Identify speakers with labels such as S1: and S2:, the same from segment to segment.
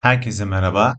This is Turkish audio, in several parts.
S1: Herkese merhaba.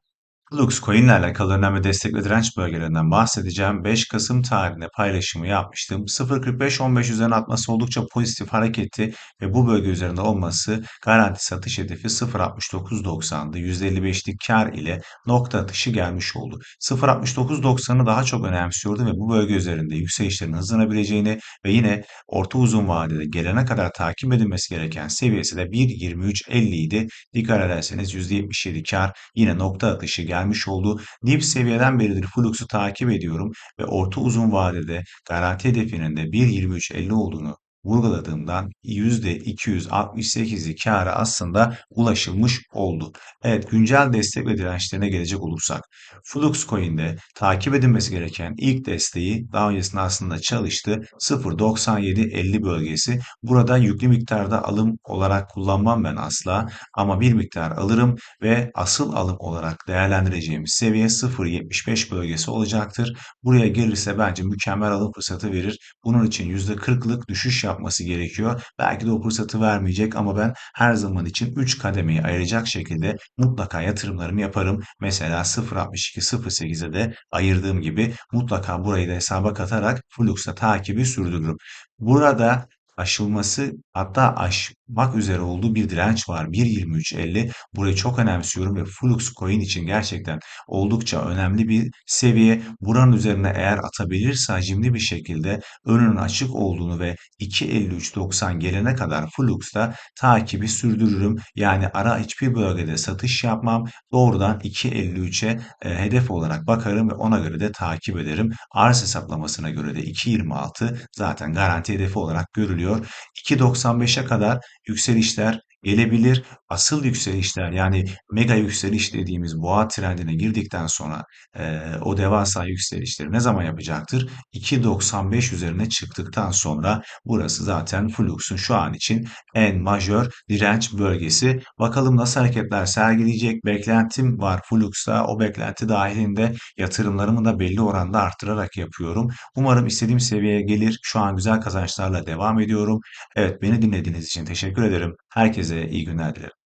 S1: Flux Coin ile alakalı önemli destek ve direnç bölgelerinden bahsedeceğim. 5 Kasım tarihinde paylaşımı yapmıştım. 0.45-15 üzerine atması oldukça pozitif hareketli ve bu bölge üzerinde olması garanti satış hedefi 0.69.90'dı. %55'lik kar ile nokta atışı gelmiş oldu. 0.69.90'ı daha çok önemsiyordum ve bu bölge üzerinde yükselişlerin hızlanabileceğini ve yine orta uzun vadede gelene kadar takip edilmesi gereken seviyesi de 1.23.50 idi. Dikkat ederseniz %77 kar yine nokta atışı gelmiş gelmiş oldu. Dip seviyeden beridir Flux'u takip ediyorum ve orta uzun vadede garanti hedefinin de 1.23.50 olduğunu vurguladığımdan %268'i kâra aslında ulaşılmış oldu. Evet güncel destek ve dirençlerine gelecek olursak Flux Coin'de takip edilmesi gereken ilk desteği daha öncesinde aslında çalıştı 0.97.50 bölgesi. Burada yüklü miktarda alım olarak kullanmam ben asla ama bir miktar alırım ve asıl alım olarak değerlendireceğimiz seviye 0.75 bölgesi olacaktır. Buraya gelirse bence mükemmel alım fırsatı verir. Bunun için %40'lık düşüş yapması gerekiyor. Belki de o fırsatı vermeyecek ama ben her zaman için 3 kademeyi ayıracak şekilde mutlaka yatırımlarımı yaparım. Mesela 0.62-0.8'e de ayırdığım gibi mutlaka burayı da hesaba katarak Flux'ta takibi sürdürürüm. Burada aşılması hatta aşmak üzere olduğu bir direnç var. 1.23.50 burayı çok önemsiyorum ve Flux coin için gerçekten oldukça önemli bir seviye. Buranın üzerine eğer atabilirse hacimli bir şekilde önünün açık olduğunu ve 2.53.90 gelene kadar Flux'ta takibi sürdürürüm. Yani ara hiçbir bölgede satış yapmam. Doğrudan 2.53'e e, hedef olarak bakarım ve ona göre de takip ederim. Arz hesaplamasına göre de 2.26 zaten garanti hedefi olarak görülüyor. 2.95'e kadar yükselişler gelebilir. Asıl yükselişler yani mega yükseliş dediğimiz boğa trendine girdikten sonra e, o devasa yükselişleri ne zaman yapacaktır? 2.95 üzerine çıktıktan sonra burası zaten Flux'un şu an için en majör direnç bölgesi. Bakalım nasıl hareketler sergileyecek? Beklentim var Flux'ta. O beklenti dahilinde yatırımlarımı da belli oranda arttırarak yapıyorum. Umarım istediğim seviyeye gelir. Şu an güzel kazançlarla devam ediyorum. Evet beni dinlediğiniz için teşekkür ederim. Herkese iyi günler dilerim.